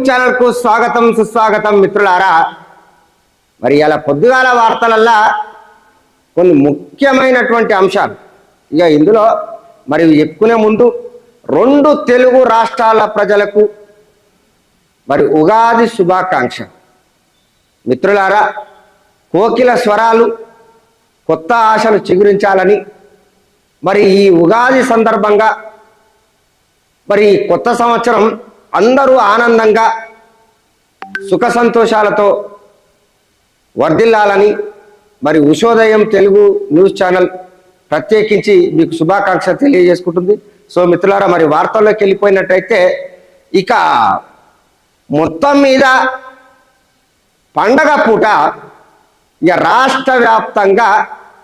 YouTube ఛానల్కు స్వాగతం సుస్వాగతం మిత్రులారా. మరి ఇలా పొద్దుగాల వార్తలల్లా కొన్ని ముఖ్యమైనటువంటి అంశాలు. ఇక ఇందులో మరి చెప్పుకునే ముందు రెండు తెలుగు రాష్ట్రాల ప్రజలకు మరి ఉగాది శుభాకాంక్ష మిత్రులారా కోకిల స్వరాలు కొత్త ఆశలు చిగురించాలని మరి ఈ ఉగాది సందర్భంగా మరి కొత్త సంవత్సరం అందరూ ఆనందంగా సుఖ సంతోషాలతో వర్ధిల్లాలని మరి ఉషోదయం తెలుగు న్యూస్ ఛానల్ ప్రత్యేకించి మీకు శుభాకాంక్ష తెలియజేసుకుంటుంది. సో మిత్రులారా మరి వార్తల్లోకి వెళ్ళిపోయినట్టయితే ఇక మొత్తం మీద పండగ పూట ఇక రాష్ట్ర వ్యాప్తంగా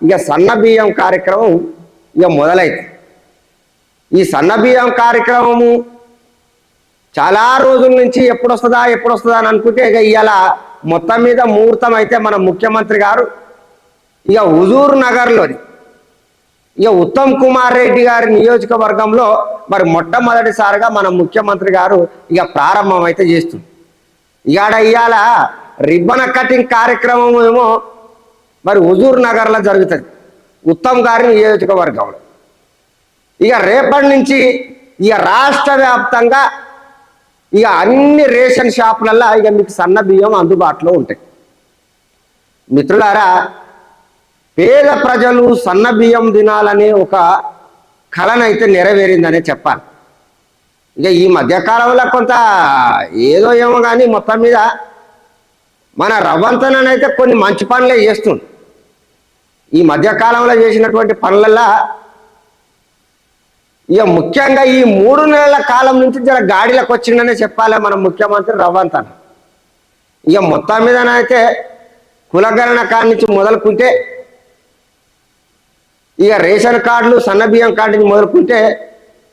ఇక సన్నబియ్యం కార్యక్రమం ఇక మొదలైంది. ఈ సన్నబియ్యం కార్యక్రమము చాలా రోజుల నుంచి ఎప్పుడు వస్తుందా ఎప్పుడు వస్తుందా అని అనుకుంటే ఇక ఇవాళ మొత్తం మీద ముహూర్తం అయితే మన ముఖ్యమంత్రి గారు ఇక హుజూర్ నగర్లోని ఇక ఉత్తమ్ కుమార్ రెడ్డి గారి నియోజకవర్గంలో మరి మొట్టమొదటిసారిగా మన ముఖ్యమంత్రి గారు ఇక ప్రారంభం అయితే చేస్తుంది ఇవాడ ఇవాళ రిబ్బన్ కటింగ్ కార్యక్రమం ఏమో మరి హుజూర్ నగర్లో జరుగుతుంది ఉత్తమ్ గారి నియోజకవర్గంలో. ఇక రేపటి నుంచి ఇక రాష్ట్ర వ్యాప్తంగా ఇక అన్ని రేషన్ షాపులల్లో ఇక మీకు సన్న బియ్యం అందుబాటులో ఉంటాయి. మిత్రులారా పేద ప్రజలు సన్న బియ్యం తినాలనే ఒక కళనైతే నెరవేరిందనే చెప్పాలి. ఇక ఈ మధ్యకాలంలో కొంత ఏదో ఏమో కానీ మొత్తం మీద మన రవ్వంతనైతే కొన్ని మంచి పనులే చేస్తుంది ఈ మధ్యకాలంలో చేసినటువంటి పనులల్లో ఇక ముఖ్యంగా ఈ మూడు నెలల కాలం నుంచి జర గాడిలకు వచ్చిందనే చెప్పాలి మన ముఖ్యమంత్రి రవ్వంతన ఇక మొత్తం మీదనైతే కులగణన కాడి నుంచి మొదలుకుంటే ఇక రేషన్ కార్డులు సన్న బియ్యం కార్డు నుంచి మొదలుకుంటే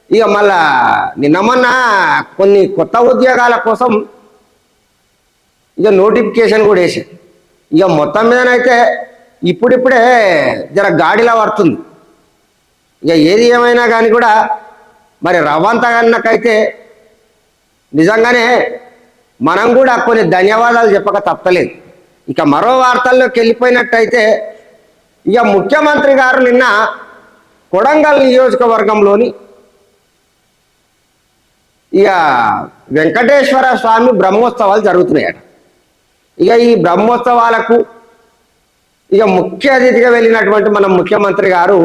ఇక మళ్ళా నిన్న మొన్న కొన్ని కొత్త ఉద్యోగాల కోసం ఇక నోటిఫికేషన్ కూడా వేసారు ఇక మొత్తం మీదనైతే ఇప్పుడిప్పుడే జర గాడిలా పడుతుంది. ఇక ఏది ఏమైనా కానీ కూడా మరి రవంత గన్నకైతే నిజంగానే మనం కూడా కొన్ని ధన్యవాదాలు చెప్పక తప్పలేదు. ఇక మరో వార్తల్లోకి వెళ్ళిపోయినట్టయితే ఇక ముఖ్యమంత్రి గారు నిన్న కొడంగల్ నియోజకవర్గంలోని ఇక వెంకటేశ్వర స్వామి బ్రహ్మోత్సవాలు జరుగుతున్నాయట. ఇక ఈ బ్రహ్మోత్సవాలకు ఇక ముఖ్య అతిథిగా వెళ్ళినటువంటి మన ముఖ్యమంత్రి గారు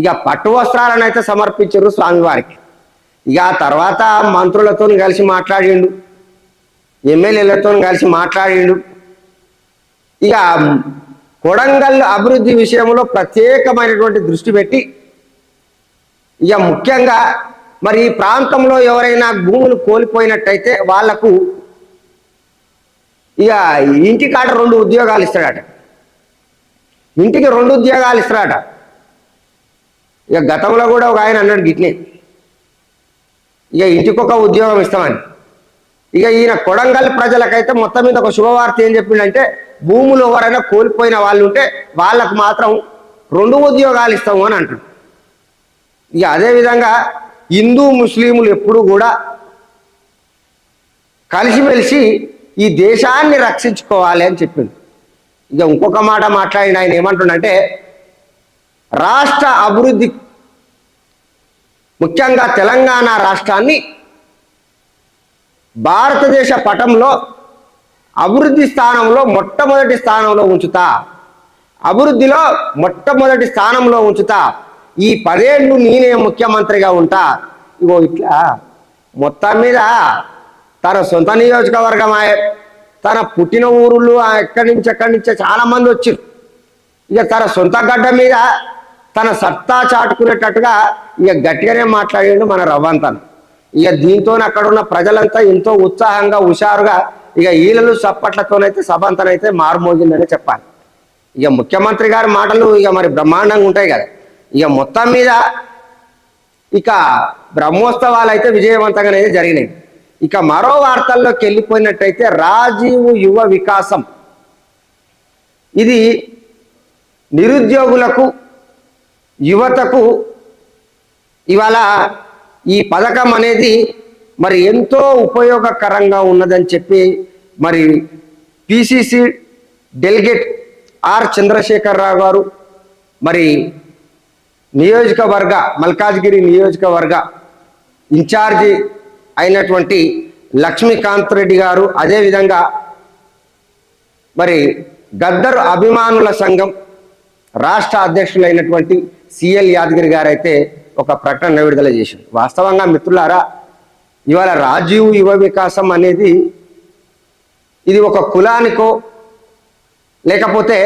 ఇక పట్టు వస్త్రాలను అయితే సమర్పించారు స్వామివారికి. ఇక ఆ తర్వాత మంత్రులతో కలిసి మాట్లాడిండు ఎమ్మెల్యేలతో కలిసి మాట్లాడిండు. ఇక కొడంగల్ అభివృద్ధి విషయంలో ప్రత్యేకమైనటువంటి దృష్టి పెట్టి ఇక ముఖ్యంగా మరి ఈ ప్రాంతంలో ఎవరైనా భూములు కోల్పోయినట్టయితే వాళ్ళకు ఇక ఇంటికాడ రెండు ఉద్యోగాలు ఇస్తాడట. ఇంటికి రెండు ఉద్యోగాలు ఇస్తాడట. ఇక గతంలో కూడా ఒక ఆయన అన్నాడు గిట్నే ఇక ఇంటికొక ఉద్యోగం ఇస్తామని. ఇక ఈయన కొడంగల్ ప్రజలకైతే మొత్తం మీద ఒక శుభవార్త ఏం చెప్పిండంటే భూములు ఎవరైనా కోల్పోయిన వాళ్ళు ఉంటే వాళ్ళకు మాత్రం రెండు ఉద్యోగాలు ఇస్తాము అని అంటాడు ఇక అదేవిధంగా హిందూ ముస్లింలు ఎప్పుడు కూడా కలిసిమెలిసి ఈ దేశాన్ని రక్షించుకోవాలి అని చెప్పింది ఇక ఇంకొక మాట మాట్లాడిన ఆయన ఏమంటుండంటే రాష్ట్ర అభివృద్ధి ముఖ్యంగా తెలంగాణ రాష్ట్రాన్ని భారతదేశ పటంలో అభివృద్ధి స్థానంలో మొట్టమొదటి స్థానంలో ఉంచుతా. అభివృద్ధిలో మొట్టమొదటి స్థానంలో ఉంచుతా. ఈ పదేళ్ళు నేనే ముఖ్యమంత్రిగా ఉంటా. ఇగో ఇట్లా మొత్తం మీద తన సొంత నియోజకవర్గం తన పుట్టిన ఊరులు ఆ ఎక్కడి నుంచి ఎక్కడి నుంచి చాలా మంది వచ్చారు ఇక తన సొంత గడ్డ మీద తన సత్తా చాటుకునేటట్టుగా ఇక గట్టిగానే మాట్లాడిండు మన రవ్వంతను. ఇక దీంతో అక్కడ ఉన్న ప్రజలంతా ఎంతో ఉత్సాహంగా హుషారుగా ఇక ఈలలు చప్పట్లతోనైతే సభంతనైతే మారుమోగిందనే చెప్పాలి. ఇక ముఖ్యమంత్రి గారి మాటలు ఇక మరి బ్రహ్మాండంగా ఉంటాయి కదా. ఇక మొత్తం మీద ఇక బ్రహ్మోత్సవాలు అయితే విజయవంతంగానైతే జరిగినాయి. ఇక మరో వార్తల్లోకి వెళ్ళిపోయినట్టయితే రాజీవ్ యువ వికాసం. ఇది నిరుద్యోగులకు యువతకు ఇవాళ ఈ పథకం అనేది మరి ఎంతో ఉపయోగకరంగా ఉన్నదని చెప్పి మరి పిసిసి డెలిగేట్ ఆర్ చంద్రశేఖరరావు గారు మరి నియోజకవర్గ మల్కాజ్గిరి నియోజకవర్గ ఇన్ఛార్జి అయినటువంటి లక్ష్మీకాంత్ రెడ్డి గారు అదేవిధంగా మరి గద్దరు అభిమానుల సంఘం రాష్ట్ర అధ్యక్షులైనటువంటి సిఎల్ యాదగిరి గారు అయితే ఒక ప్రకటన విడుదల చేశారు. వాస్తవంగా మిత్రులారా ఇవాళ రాజీవ్ యువ వికాసం అనేది ఇది ఒక కులానికో లేకపోతే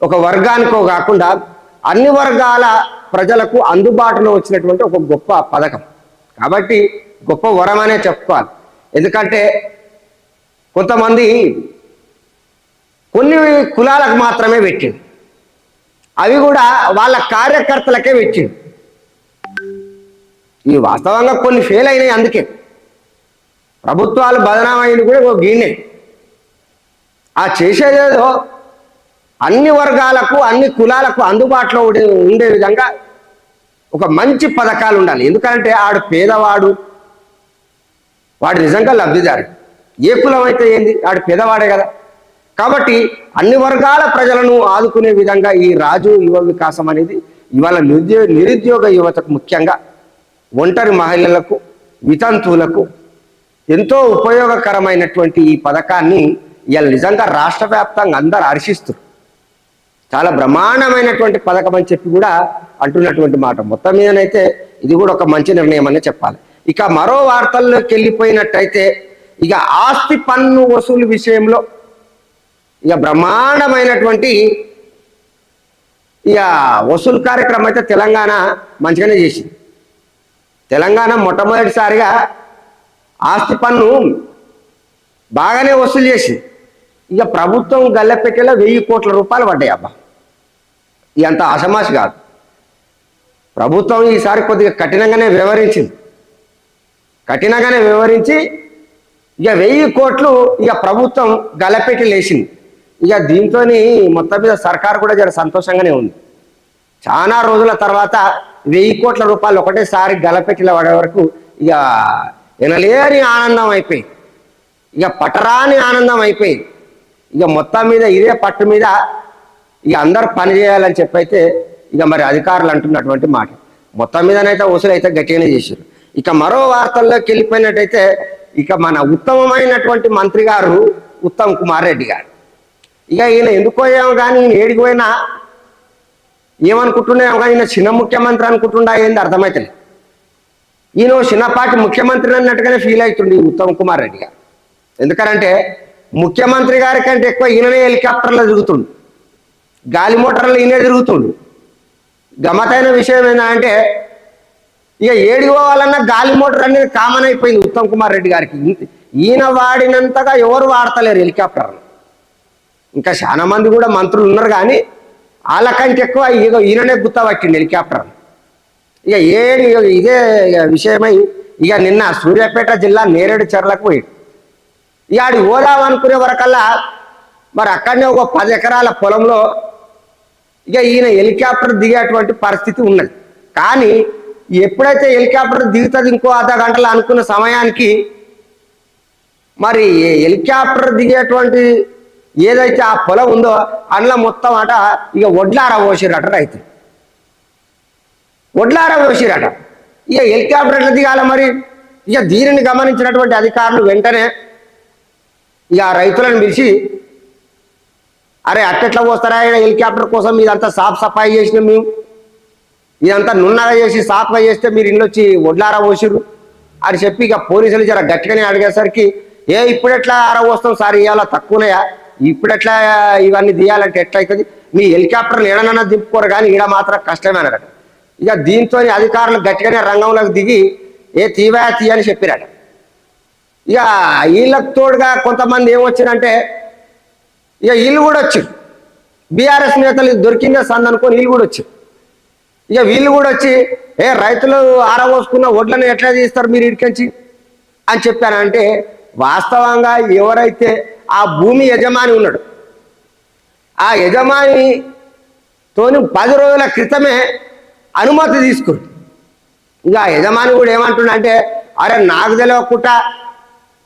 ఒక వర్గానికో కాకుండా అన్ని వర్గాల ప్రజలకు అందుబాటులో వచ్చినటువంటి ఒక గొప్ప పథకం. కాబట్టి గొప్ప వరం అనే చెప్పుకోవాలి. ఎందుకంటే కొంతమంది కొన్ని కులాలకు మాత్రమే పెట్టిండు అవి కూడా వాళ్ళ కార్యకర్తలకే పెట్టిండు. ఈ వాస్తవంగా కొన్ని ఫెయిల్ అయినాయి అందుకే. ప్రభుత్వాలు బదనామైంది కూడా ఒక గీనే ఆ చేసేదేదో అన్ని వర్గాలకు అన్ని కులాలకు అందుబాటులో ఉండే విధంగా ఒక మంచి పథకాలు ఉండాలి. ఎందుకంటే ఆడు పేదవాడు వాడు నిజంగా లబ్ధిదారు ఏ కులం అయితే ఏంది? ఆడు పేదవాడే కదా. కాబట్టి అన్ని వర్గాల ప్రజలను ఆదుకునే విధంగా ఈ రాజు యువ వికాసం అనేది ఇవాళ నిరుద్యోగ నిరుద్యోగ యువతకు ముఖ్యంగా ఒంటరి మహిళలకు వితంతువులకు ఎంతో ఉపయోగకరమైనటువంటి ఈ పథకాన్ని ఇవాళ నిజంగా రాష్ట్ర వ్యాప్తంగా అందరు హర్షిస్తారు చాలా బ్రహ్మాండమైనటువంటి పథకం అని చెప్పి కూడా అంటున్నటువంటి మాట. మొత్తం మీదనైతే ఇది కూడా ఒక మంచి నిర్ణయం అనే చెప్పాలి. ఇక మరో వార్తల్లోకి వెళ్ళిపోయినట్టయితే ఇక ఆస్తి పన్ను వసూలు విషయంలో ఇక బ్రహ్మాండమైనటువంటి ఇక వసూలు కార్యక్రమం అయితే తెలంగాణ మంచిగానే చేసింది. తెలంగాణ మొట్టమొదటిసారిగా ఆస్తి పన్ను బాగానే వసూలు చేసింది. ఇక ప్రభుత్వం గల్లెపెట్టేలా వెయ్యి కోట్ల రూపాయలు పడ్డాయి అబ్బా. అంత అసమాసి కాదు. ప్రభుత్వం ఈసారి కొద్దిగా కఠినంగానే వ్యవహరించింది. కఠినంగానే వ్యవహరించి ఇక వెయ్యి కోట్లు ఇక ప్రభుత్వం గలపెట్టి లేచింది ఇక దీంతో మొత్తం మీద సర్కారు కూడా జర సంతోషంగానే ఉంది. చాలా రోజుల తర్వాత వెయ్యి కోట్ల రూపాయలు ఒకటేసారి గలపెట్టిన పడే వరకు ఇక వినలేని ఆనందం అయిపోయి ఇక పటరాని ఆనందం అయిపోయి ఇక మొత్తం మీద ఇదే పట్టు మీద ఇక అందరు పని చేయాలని చెప్పైతే ఇక మరి అధికారులు అంటున్నటువంటి మాట. మొత్తం మీదనైతే వసూలు అయితే గట్టిగానే చేశారు. ఇక మరో వార్తల్లోకి వెళ్ళిపోయినట్టయితే ఇక మన ఉత్తమమైనటువంటి మంత్రి గారు ఉత్తమ్ కుమార్ రెడ్డి గారు. ఇక ఈయన ఎందుకు పోయాము కానీ ఈయన ఏడికి పోయినా? ఏమనుకుంటున్నాము కానీ ఈయన చిన్న ముఖ్యమంత్రి అనుకుంటుండా ఏంది అర్థమైతలేదు ఈయన చిన్నపాటి ముఖ్యమంత్రి అన్నట్టుగానే ఫీల్ అవుతుంది ఈ ఉత్తమ్ కుమార్ రెడ్డి గారు. ఎందుకనంటే ముఖ్యమంత్రి గారి కంటే ఎక్కువ ఈయననే హెలికాప్టర్లో తిరుగుతుండు గాలి మోటార్లు ఈయనే తిరుగుతుండు. గమతైన విషయం ఏంటంటే ఇక ఏడికి పోవాలన్నా గాలి మోటార్ అనేది కామన్ అయిపోయింది ఉత్తమ్ కుమార్ రెడ్డి గారికి. ఈయన వాడినంతగా ఎవరు వాడతలేరు హెలికాప్టర్ ఇంకా చాలా మంది కూడా మంత్రులు ఉన్నారు కానీ వాళ్ళకంటే ఎక్కువ ఇక ఈయననే గుర్తపట్టిండు హెలికాప్టర్. ఇక ఏడు ఇక ఇదే ఇక విషయమై ఇక నిన్న సూర్యాపేట జిల్లా నేరేడు చెర్లకు పోయాడు. ఇక ఆడి పోదాం అనుకునే వరకల్లా మరి అక్కడనే ఒక పది ఎకరాల పొలంలో ఇక ఈయన హెలికాప్టర్ దిగేటువంటి పరిస్థితి ఉన్నది. కానీ ఎప్పుడైతే హెలికాప్టర్ దిగుతుంది ఇంకో అర్ధ గంటలు అనుకున్న సమయానికి మరి హెలికాప్టర్ దిగేటువంటి ఏదైతే ఆ పొలం ఉందో అందులో మొత్తం అట ఇక వడ్లార పోసిరట రైతు. వడ్లార పోసిరట. ఇక హెలికాప్టర్ దిగాల మరి. ఇక దీనిని గమనించినటువంటి అధికారులు వెంటనే ఇక రైతులను పిలిచి అరే అట్టెట్లా పోస్తారా? హెలికాప్టర్ కోసం ఇదంతా సాఫ్ సఫాయి చేసినాం మేము. ఇదంతా నున్నగా చేసి సాఫ్గా చేస్తే మీరు ఇంట్లో వచ్చి వడ్లారా పోసిరు అని చెప్పి ఇక పోలీసులు జర గట్టిగానే అడిగేసరికి ఏ ఇప్పుడెట్లా ఆరా పోస్తాం సార్? ఇవాళ తక్కువనయా? ఇప్పుడెట్లా ఇవన్నీ తీయాలంటే ఎట్లా అవుతుంది మీ హెలికాప్టర్లు ఏడనన్నా దింపుకోరు కానీ ఈడ మాత్రం కష్టమే ఇక దీంతో అధికారులు గట్టిగానే రంగంలోకి దిగి ఏ తీవా తీ అని చెప్పిరట. ఇక వీళ్ళకు తోడుగా కొంతమంది ఏమొచ్చారంటే ఇక వీళ్ళు కూడా వచ్చారు బీఆర్ఎస్ నేతలు దొరికిందే సంద అనుకొని వీళ్ళు కూడా వచ్చారు ఇక వీళ్ళు కూడా వచ్చి ఏ రైతులు ఆరబోసుకున్న వడ్లను ఎట్లా తీస్తారు మీరు ఇడికించి అని చెప్పానంటే వాస్తవంగా ఎవరైతే ఆ భూమి యజమాని ఉన్నాడు. ఆ యజమాని తోని పది రోజుల క్రితమే అనుమతి తీసుకుంది ఇక ఆ యజమాని కూడా ఏమంటున్నా అంటే అరే నాకు తెలియకుండా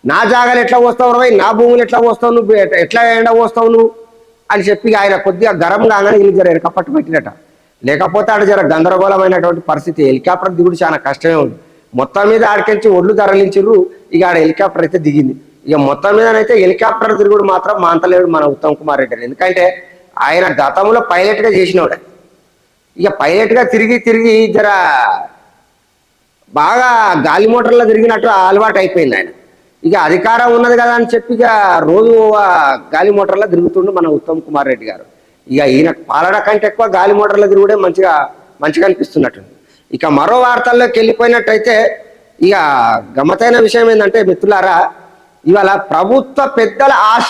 నా జాగాలు ఎట్లా వస్తావు రవై నా భూములు ఎట్లా వస్తావు నువ్వు? ఎట్లా ఎండ వస్తావు నువ్వు? అని చెప్పి ఆయన కొద్దిగా గరం కాగానే వీళ్ళు జర వెనక పట్టు పెట్టినట. లేకపోతే ఆడ జర గందరగోళమైనటువంటి పరిస్థితి. హెలికాప్టర్ దిగుడు చాలా కష్టమే ఉంది. మొత్తం మీద ఆడికెళ్ళి ఒడ్లు తరలించిర్రు. ఇక ఆడ హెలికాప్టర్ అయితే దిగింది. ఇక మొత్తం మీదనైతే హెలికాప్టర్ తిరుగుడు మాత్రం మాంతలేడు మన ఉత్తమ్ కుమార్ రెడ్డి ఎందుకంటే ఆయన గతంలో పైలట్గా చేసినవాడే ఇక పైలట్గా తిరిగి తిరిగి జర బాగా గాలి మోటార్లో తిరిగినట్టు అలవాటు అయిపోయింది ఆయన. ఇక అధికారం ఉన్నది కదా అని చెప్పి ఇక రోజు గాలి మోటార్లో తిరుగుతుండు మన ఉత్తమ్ కుమార్ రెడ్డి గారు. ఇక ఈయన పాలన కంటే ఎక్కువ గాలి మోటార్లో తిరుగుడే మంచిగా మంచిగా అనిపిస్తున్నట్టు. ఇక మరో వార్తల్లోకి వెళ్ళిపోయినట్టయితే ఇక గమ్మతైన విషయం ఏంటంటే మిత్రులారా ఇవాళ ప్రభుత్వ పెద్దల ఆశ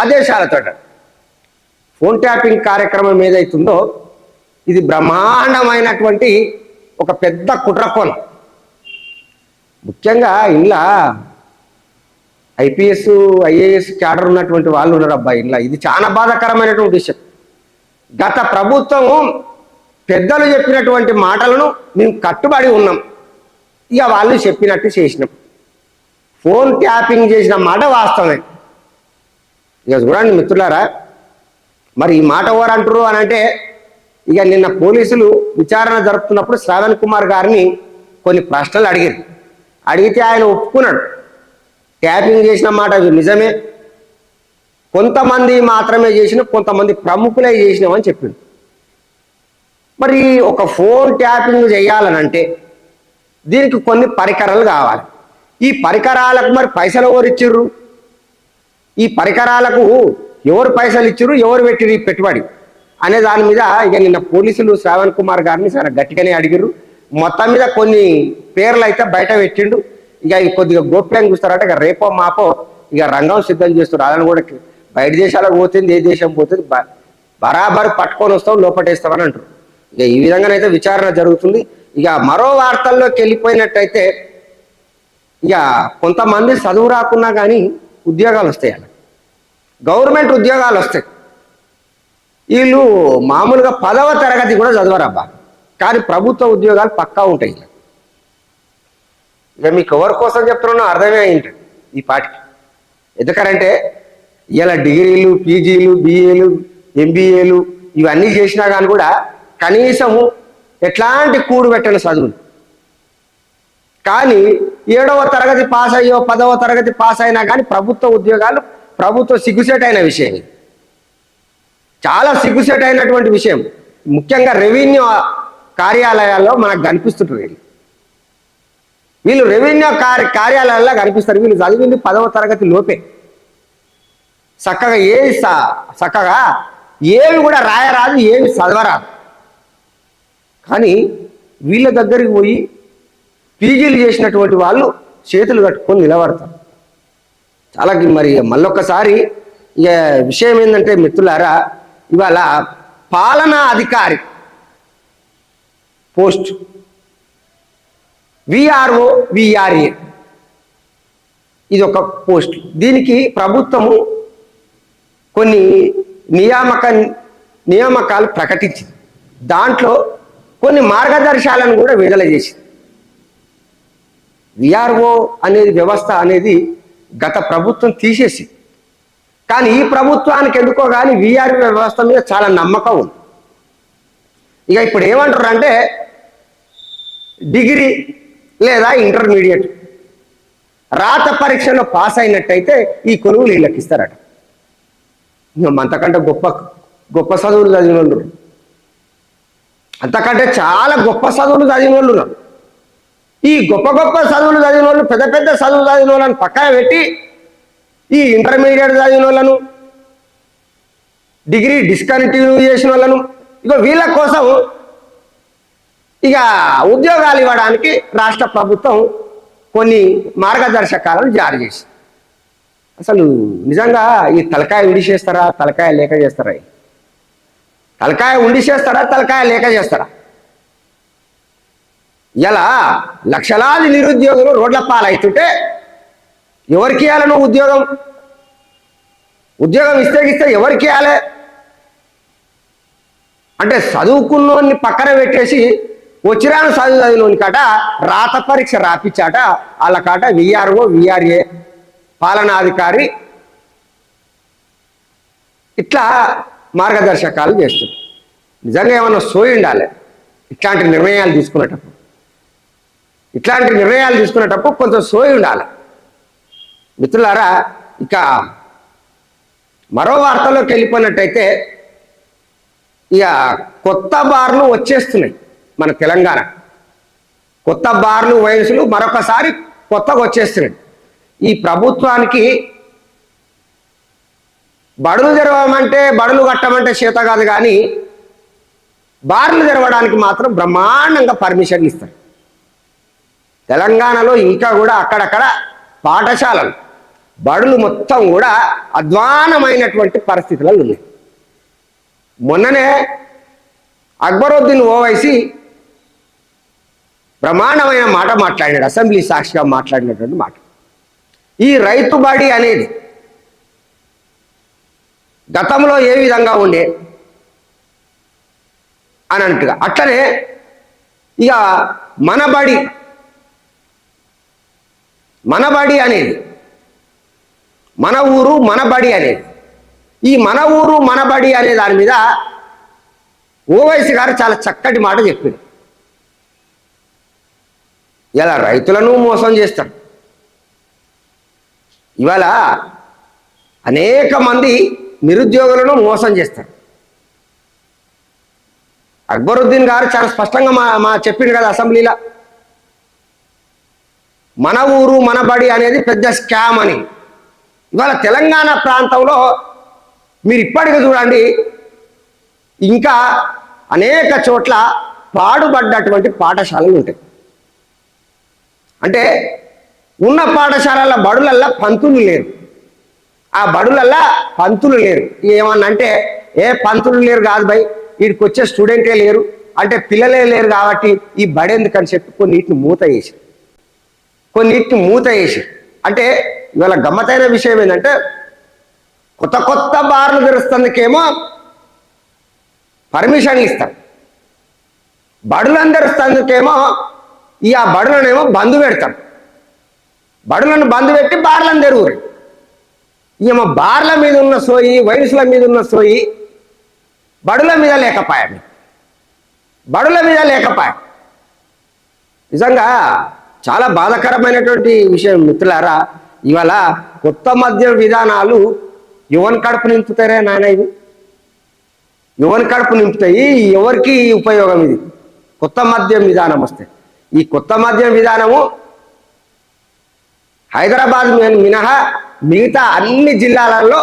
ఆదేశాలతో ఫోన్ ట్యాపింగ్ కార్యక్రమం ఏదైతుందో ఇది బ్రహ్మాండమైనటువంటి ఒక పెద్ద కుట్రకోణం. ముఖ్యంగా ఇంట్లో ఐపీఎస్ ఐఏఎస్ క్యాడర్ ఉన్నటువంటి వాళ్ళు ఉన్నారు అబ్బాయి ఇంట్లో ఇది చాలా బాధాకరమైనటువంటి విషయం. గత ప్రభుత్వం పెద్దలు చెప్పినటువంటి మాటలను మేము కట్టుబడి ఉన్నాం. ఇక వాళ్ళు చెప్పినట్టు చేసినాం. ఫోన్ ట్యాపింగ్ చేసిన మాట వాస్తవమే. ఇక చూడండి మిత్రులారా మరి ఈ మాట ఎవరు అంటారు అని అంటే ఇక నిన్న పోలీసులు విచారణ జరుపుతున్నప్పుడు శ్రావణ్ కుమార్ గారిని కొన్ని ప్రశ్నలు అడిగారు అడిగితే ఆయన ఒప్పుకున్నాడు. ట్యాపింగ్ చేసిన మాట అది నిజమే. కొంతమంది మాత్రమే చేసిన కొంతమంది ప్రముఖులే చేసినామని చెప్పిండు. మరి ఒక ఫోన్ ట్యాపింగ్ చేయాలనంటే దీనికి కొన్ని పరికరాలు కావాలి. ఈ పరికరాలకు మరి పైసలు ఎవరు ఇచ్చిర్రు? ఈ పరికరాలకు ఎవరు పైసలు ఇచ్చిర్రు? ఎవరు పెట్టిరు ఈ పెట్టుబడి? అనే దాని మీద ఇక నిన్న పోలీసులు శ్రావణ్ కుమార్ గారిని చాలా గట్టిగానే అడిగిర్రు. మొత్తం మీద కొన్ని పేర్లు అయితే బయట పెట్టిండు. ఇక కొద్దిగా గోప్యంగా చూస్తారంటే ఇక రేపో మాపో ఇక రంగం సిద్ధం చేస్తారు అదని కూడా బయట దేశాలకు పోతుంది ఏ దేశం పోతుంది బ- బరాబర్ పట్టుకొని వస్తాం లోపటేస్తామని అంటారు ఇక ఈ విధంగానైతే విచారణ జరుగుతుంది. ఇక మరో వార్తల్లోకి వెళ్ళిపోయినట్టయితే ఇక కొంతమంది చదువు రాకున్నా కానీ ఉద్యోగాలు వస్తాయి అలా. గవర్నమెంట్ ఉద్యోగాలు వస్తాయి. వీళ్ళు మామూలుగా పదవ తరగతి కూడా చదవరబ్బా. కానీ ప్రభుత్వ ఉద్యోగాలు పక్కా ఉంటాయి ఇలా. ఇక మీకు ఎవరి కోసం చెప్తున్నానో అర్థమే అయింది. ఈ పాటికి. ఎందుకంటే ఇలా డిగ్రీలు పీజీలు బిఏలు ఎంబీఏలు ఇవన్నీ చేసినా కానీ కూడా కనీసము ఎట్లాంటి కూడు పెట్టిన చదువులు. కానీ ఏడవ తరగతి పాస్ అయ్యో పదవ తరగతి పాస్ అయినా కానీ ప్రభుత్వ ఉద్యోగాలు ప్రభుత్వ సిగ్గుసేట్ అయిన విషయం చాలా సిగ్గుసేట్ అయినటువంటి విషయం. ముఖ్యంగా రెవెన్యూ కార్యాలయాల్లో మనకు కనిపిస్తుంటారు వీళ్ళు వీళ్ళు రెవెన్యూ కార్య కార్యాలయాల్లో కనిపిస్తారు. వీళ్ళు చదివింది పదవ తరగతి లోపే. చక్కగా ఏవి చక్కగా ఏవి కూడా రాయరాదు ఏవి చదవరాదు. కానీ వీళ్ళ దగ్గరికి పోయి పీజీలు చేసినటువంటి వాళ్ళు చేతులు కట్టుకొని నిలబడతారు. చాలా మరి మళ్ళొక్కసారి ఇక విషయం ఏంటంటే మిత్రులారా ఇవాళ పాలనా అధికారి పోస్ట్ విఆర్ఓ విఆర్ఏ ఇది ఒక పోస్ట్. దీనికి ప్రభుత్వము కొన్ని నియామక నియామకాలు ప్రకటించింది. దాంట్లో కొన్ని మార్గదర్శాలను కూడా విడుదల చేసింది. విఆర్ఓ అనేది వ్యవస్థ అనేది గత ప్రభుత్వం తీసేసి కానీ ఈ ప్రభుత్వానికి ఎందుకో కానీ విఆర్ఓ వ్యవస్థ మీద చాలా నమ్మకం ఉంది. ఇక ఇప్పుడు ఏమంటారు అంటే డిగ్రీ లేదా ఇంటర్మీడియట్ రాత పరీక్షలో పాస్ అయినట్టయితే ఈ కొనుగోలు వీళ్ళకి ఇస్తారట. అంతకంటే గొప్ప గొప్ప చదువులు చదివిన వాళ్ళు అంతకంటే చాలా గొప్ప చదువులు చదివిన వాళ్ళు ఉన్నారు. ఈ గొప్ప గొప్ప చదువులు చదివిన వాళ్ళు పెద్ద పెద్ద చదువులు చదివిన వాళ్ళని పక్కన పెట్టి ఈ ఇంటర్మీడియట్ చదివిన వాళ్ళను డిగ్రీ డిస్కంటిన్యూ చేసిన వాళ్ళను ఇక వీళ్ళ కోసం ఇక ఉద్యోగాలు ఇవ్వడానికి రాష్ట్ర ప్రభుత్వం కొన్ని మార్గదర్శకాలను జారీ చేసింది. అసలు నిజంగా ఈ తలకాయ విడిచేస్తారా తలకాయ లేక చేస్తారా? తలకాయ ఉండి చేస్తారా తలకాయ లేక చేస్తారా? ఇలా లక్షలాది నిరుద్యోగులు రోడ్ల పాలవుతుంటే ఎవరికి ఇవ్వాలి నువ్వు ఉద్యోగం? ఉద్యోగం ఇస్తే ఇస్తే ఎవరికి ఇవ్వాలి? అంటే చదువుకున్నోన్ని పక్కన పెట్టేసి వచ్చిరాను చదువు చదివినోని కాట రాత పరీక్ష రాపించాట వాళ్ళ కాట విఆర్ఓ విఆర్ఏ పాలనాధికారి ఇట్లా మార్గదర్శకాలు చేస్తుంది. నిజంగా ఏమన్నా సోయి ఉండాలి? ఇట్లాంటి నిర్ణయాలు తీసుకునేటప్పుడు. ఇట్లాంటి నిర్ణయాలు తీసుకునేటప్పుడు కొంచెం సోయి ఉండాలి. మిత్రులారా ఇక మరో వార్తలోకి వెళ్ళిపోయినట్టయితే ఇక కొత్త బార్లు వచ్చేస్తున్నాయి మన తెలంగాణ. కొత్త బార్లు వయసులు మరొకసారి కొత్తగా వచ్చేస్తున్నాయి. ఈ ప్రభుత్వానికి బడులు తెరవమంటే బడులు కట్టమంటే చేత కాదు కానీ బార్లు తెరవడానికి మాత్రం బ్రహ్మాండంగా పర్మిషన్ ఇస్తారు. తెలంగాణలో ఇంకా కూడా అక్కడక్కడ పాఠశాలలు బడులు మొత్తం కూడా అధ్వానమైనటువంటి పరిస్థితులలో ఉన్నాయి. మొన్ననే అక్బరుద్దీన్ ఓవైసీ ప్రమాణమైన మాట మాట్లాడాడు అసెంబ్లీ సాక్షిగా మాట్లాడినటువంటి మాట. ఈ రైతు బడి అనేది గతంలో ఏ విధంగా ఉండే అని అన్నట్టుగా అట్లనే ఇక మన బడి మన బడి అనేది. మన ఊరు మన బడి అనేది. ఈ మన ఊరు మన బడి అనే దాని మీద ఓవైసీ గారు చాలా చక్కటి మాట చెప్పింది ఇలా రైతులను మోసం చేస్తారు. ఇవాళ అనేక మంది నిరుద్యోగులను మోసం చేస్తారు. అక్బరుద్దీన్ గారు చాలా స్పష్టంగా మా మా చెప్పిండు కదా అసెంబ్లీలో. మన ఊరు మన బడి అనేది పెద్ద స్కామ్ అని. ఇవాళ తెలంగాణ ప్రాంతంలో మీరు ఇప్పటికీ చూడండి ఇంకా అనేక చోట్ల పాడుపడ్డటువంటి పాఠశాలలు ఉంటాయి. అంటే ఉన్న పాఠశాలల బడులల్లా పంతులు లేరు. ఆ బడులల్లా పంతులు లేరు. ఏమన్నా అంటే ఏ పంతులు లేరు కాదు భయ్ వీడికి వచ్చే స్టూడెంటే లేరు. అంటే పిల్లలే లేరు కాబట్టి ఈ బడి ఎందుకని చెప్పి కొన్నిటిని మూత వేసి కొన్నిటిని మూత వేసి అంటే ఇవాళ గమ్మతైన విషయం ఏంటంటే కొత్త కొత్త బార్లు తెరుస్తుందికేమో పర్మిషన్లు ఇస్తారు. బడులను తెరుస్తుందికేమో ఈ ఆ బడులనేమో బంద్ పెడతారు. బడులను బంద్ పెట్టి బార్లను తెరుగురు ఈమె బార్ల మీద ఉన్న సోయి వయసుల మీద ఉన్న సోయి బడుల మీద లేకపాయండి. బడుల మీద లేకపాయ నిజంగా చాలా బాధాకరమైనటువంటి విషయం మిత్రులారా. ఇవాళ కొత్త మద్యం విధానాలు యువన్ కడుపు నింపుతారే నాయన ఇది యువన్ కడుపు నింపుతాయి ఎవరికి ఉపయోగం ఇది? కొత్త మద్యం విధానం వస్తే. ఈ కొత్త మద్యం విధానము హైదరాబాద్ మినహా మిగతా అన్ని జిల్లాలలో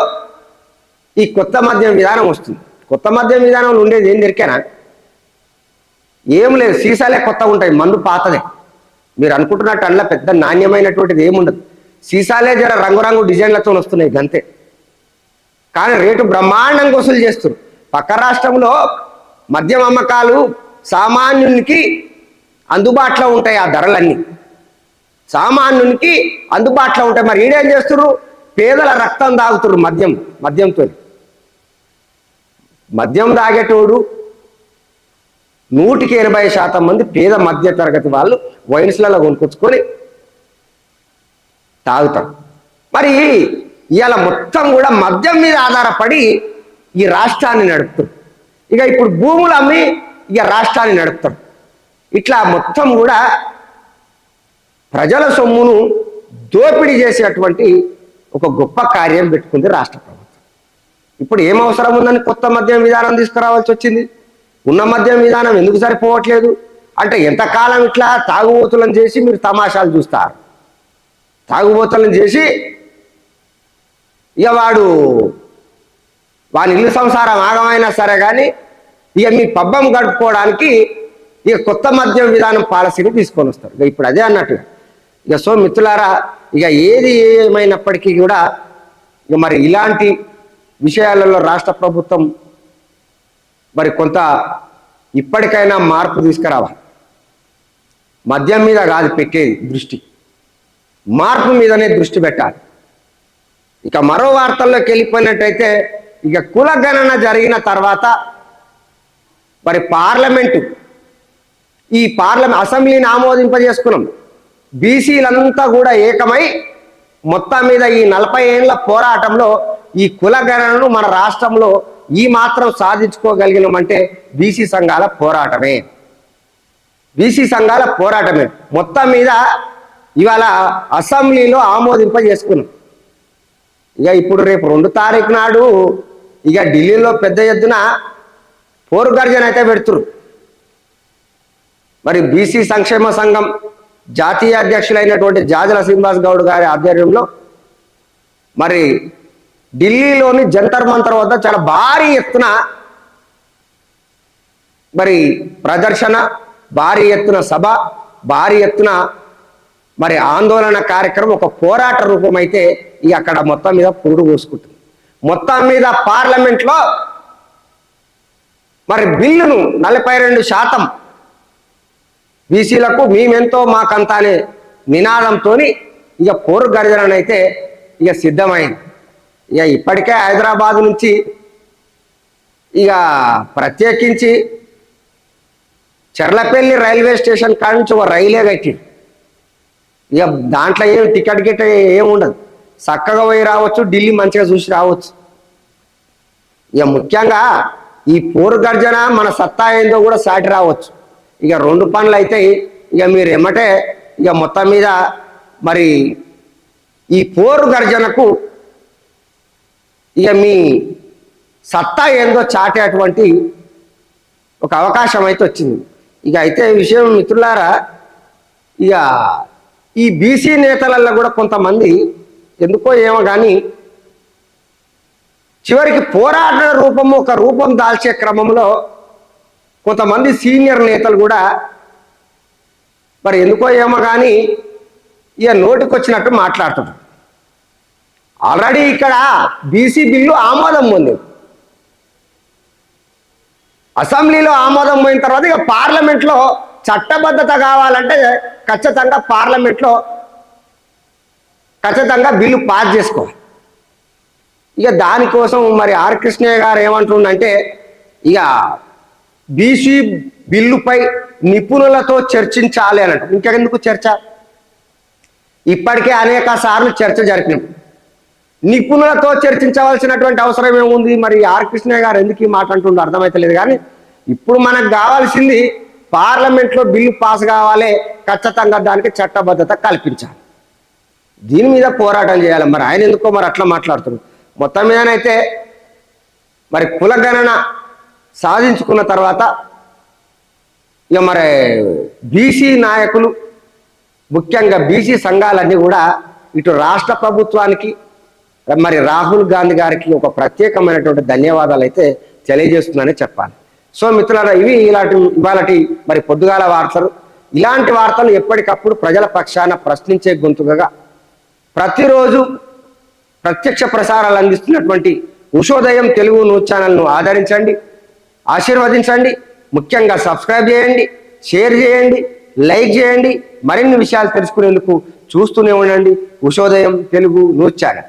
ఈ కొత్త మద్యం విధానం వస్తుంది. కొత్త మద్యం విధానంలో ఉండేది ఏం దొరికేనా? ఏం లేదు సీసాలే కొత్త ఉంటాయి మందు పాతదే. మీరు అనుకుంటున్నట్టు అందులో పెద్ద నాణ్యమైనటువంటిది ఏముండదు. సీసాలే జర రంగురంగు డిజైన్లతో వస్తున్నాయి గంతే. కానీ రేటు బ్రహ్మాండంగా వసూలు చేస్తున్నారు పక్క రాష్ట్రంలో మద్యం అమ్మకాలు సామాన్యునికి అందుబాటులో ఉంటాయి ఆ ధరలన్నీ. సామాన్యునికి అందుబాటులో ఉంటాయి. మరి ఈడేం చేస్తున్నారు పేదల రక్తం తాగుతున్నారు మద్యం మద్యంతో. మద్యం తాగేటోడు నూటికి ఇరవై శాతం మంది పేద మధ్య తరగతి వాళ్ళు వైన్స్లలో కొనుక్కొచ్చుకొని తాగుతారు మరి ఇవాళ మొత్తం కూడా మద్యం మీద ఆధారపడి ఈ రాష్ట్రాన్ని నడుపుతారు ఇక ఇప్పుడు భూములు అమ్మి ఇక రాష్ట్రాన్ని నడుపుతారు ఇట్లా మొత్తం కూడా ప్రజల సొమ్మును దోపిడీ చేసేటువంటి ఒక గొప్ప కార్యం పెట్టుకుంది రాష్ట్ర ప్రభుత్వం. ఇప్పుడు ఏం అవసరం ఉందని కొత్త మద్యం విధానం తీసుకురావాల్సి వచ్చింది? ఉన్న మద్యం విధానం ఎందుకు సరిపోవట్లేదు? అంటే ఎంతకాలం ఇట్లా తాగుబోతులను చేసి మీరు తమాషాలు చూస్తారు? తాగుబోతులను చేసి ఇక వాడు వాని ఇల్లు సంసారం ఆగమైనా సరే కానీ ఇక మీ పబ్బం గడుపుకోవడానికి ఇక కొత్త మద్యం విధానం పాలసీని తీసుకొని వస్తారు. ఇక ఇప్పుడు అదే అన్నట్టు. ఇక సో మిత్రులారా ఇక ఏది ఏమైనప్పటికీ కూడా ఇక మరి ఇలాంటి విషయాలలో రాష్ట్ర ప్రభుత్వం మరి కొంత ఇప్పటికైనా మార్పు తీసుకురావాలి. మద్యం మీద కాదు పెట్టేది దృష్టి. మార్పు మీదనే దృష్టి పెట్టాలి. ఇక మరో వార్తల్లోకి వెళ్ళిపోయినట్టయితే ఇక కులగణన జరిగిన తర్వాత మరి పార్లమెంటు ఈ పార్లమెంట్ అసెంబ్లీని ఆమోదింపజేసుకున్నాం. బీసీలంతా కూడా ఏకమై మొత్తం మీద ఈ నలభై ఏండ్ల పోరాటంలో ఈ కులగణనను మన రాష్ట్రంలో ఈ మాత్రం సాధించుకోగలిగినామంటే బీసీ సంఘాల పోరాటమే. బీసీ సంఘాల పోరాటమే. మొత్తం మీద ఇవాళ అసెంబ్లీలో ఆమోదింప చేసుకున్నాం ఇక ఇప్పుడు రేపు రెండు తారీఖు నాడు ఇక ఢిల్లీలో పెద్ద ఎత్తున పోరు గర్జన అయితే పెడుతురు. మరి బీసీ సంక్షేమ సంఘం జాతీయ అధ్యక్షులైనటువంటి జాజల శ్రీనివాస్ గౌడ్ గారి ఆధ్వర్యంలో మరి ఢిల్లీలోని జంతర్ మంతర్ వద్ద చాలా భారీ ఎత్తున మరి ప్రదర్శన భారీ ఎత్తున సభ భారీ ఎత్తున మరి ఆందోళన కార్యక్రమం ఒక పోరాట రూపం అయితే ఇక అక్కడ మొత్తం మీద పురుడు పోసుకుంటుంది. మొత్తం మీద పార్లమెంట్లో మరి బిల్లును నలభై రెండు శాతం బీసీలకు మేమెంతో మాకంత అనే నినాదంతో ఇక పోరు గర్జననైతే ఇక సిద్ధమైంది. ఇక ఇప్పటికే హైదరాబాద్ నుంచి ఇక ప్రత్యేకించి చెర్లపల్లి రైల్వే స్టేషన్ కాడ నుంచి ఒక రైలే కట్టి ఇక దాంట్లో ఏం టికెట్ గిట్ట ఏం ఉండదు. చక్కగా పోయి రావచ్చు ఢిల్లీ మంచిగా చూసి రావచ్చు. ఇక ముఖ్యంగా ఈ పోరు గర్జన మన సత్తా ఏందో కూడా సాటి రావచ్చు. ఇక రెండు పనులు అయితే ఇక మీరు ఎమ్మటే ఇక మొత్తం మీద మరి ఈ పోరు గర్జనకు ఇక మీ సత్తా ఏందో చాటేటువంటి ఒక అవకాశం అయితే వచ్చింది. ఇక అయితే విషయం మిత్రులారా ఇక ఈ బీసీ నేతలల్లో కూడా కొంతమంది ఎందుకో ఏమో కానీ చివరికి పోరాట రూపం ఒక రూపం దాల్చే క్రమంలో కొంతమంది సీనియర్ నేతలు కూడా మరి ఎందుకో ఏమో కానీ ఇక నోటికొచ్చినట్టు మాట్లాడుతున్నారు. ఆల్రెడీ ఇక్కడ బీసీ బిల్లు ఆమోదం పొందింది. అసెంబ్లీలో ఆమోదం పోయిన తర్వాత ఇక పార్లమెంట్లో చట్టబద్ధత కావాలంటే ఖచ్చితంగా పార్లమెంట్లో ఖచ్చితంగా బిల్లు పాస్ చేసుకోవాలి. ఇక దానికోసం మరి ఆర్ కృష్ణయ్య గారు ఏమంటుండంటే ఇక బీసీ బిల్లుపై నిపుణులతో చర్చించాలి అన్నట్టు. ఇంకెందుకు చర్చ? ఇప్పటికే అనేక సార్లు చర్చ జరిపినాం. నిపుణులతో చర్చించవలసినటువంటి అవసరం ఏముంది? మరి ఆర్. కృష్ణ గారు ఎందుకు ఈ మాట అంటుండో అర్థమైతలేదు కానీ ఇప్పుడు మనకు కావాల్సింది పార్లమెంట్లో బిల్లు పాస్ కావాలి ఖచ్చితంగా దానికి చట్టబద్ధత కల్పించాలి. దీని మీద పోరాటం చేయాలి. మరి ఆయన ఎందుకో మరి అట్లా మాట్లాడుతున్నారు? మొత్తం మీదనైతే మరి కులగణన సాధించుకున్న తర్వాత ఇక మరి బీసీ నాయకులు ముఖ్యంగా బీసీ సంఘాలన్నీ కూడా ఇటు రాష్ట్ర ప్రభుత్వానికి మరి రాహుల్ గాంధీ గారికి ఒక ప్రత్యేకమైనటువంటి ధన్యవాదాలు అయితే తెలియజేస్తుందని చెప్పాలి. సో మిత్రులారా ఇవి ఇలాంటి ఇవాళటి మరి పొద్దుగాల వార్తలు. ఇలాంటి వార్తలు ఎప్పటికప్పుడు ప్రజల పక్షాన ప్రశ్నించే గొంతుకగా ప్రతిరోజు ప్రత్యక్ష ప్రసారాలు అందిస్తున్నటువంటి ఉషోదయం తెలుగు న్యూస్ ఛానల్ను ఆదరించండి ఆశీర్వదించండి ముఖ్యంగా సబ్స్క్రైబ్ చేయండి షేర్ చేయండి లైక్ చేయండి మరిన్ని విషయాలు తెలుసుకునేందుకు చూస్తూనే ఉండండి ఉషోదయం తెలుగు న్యూస్ ఛానల్.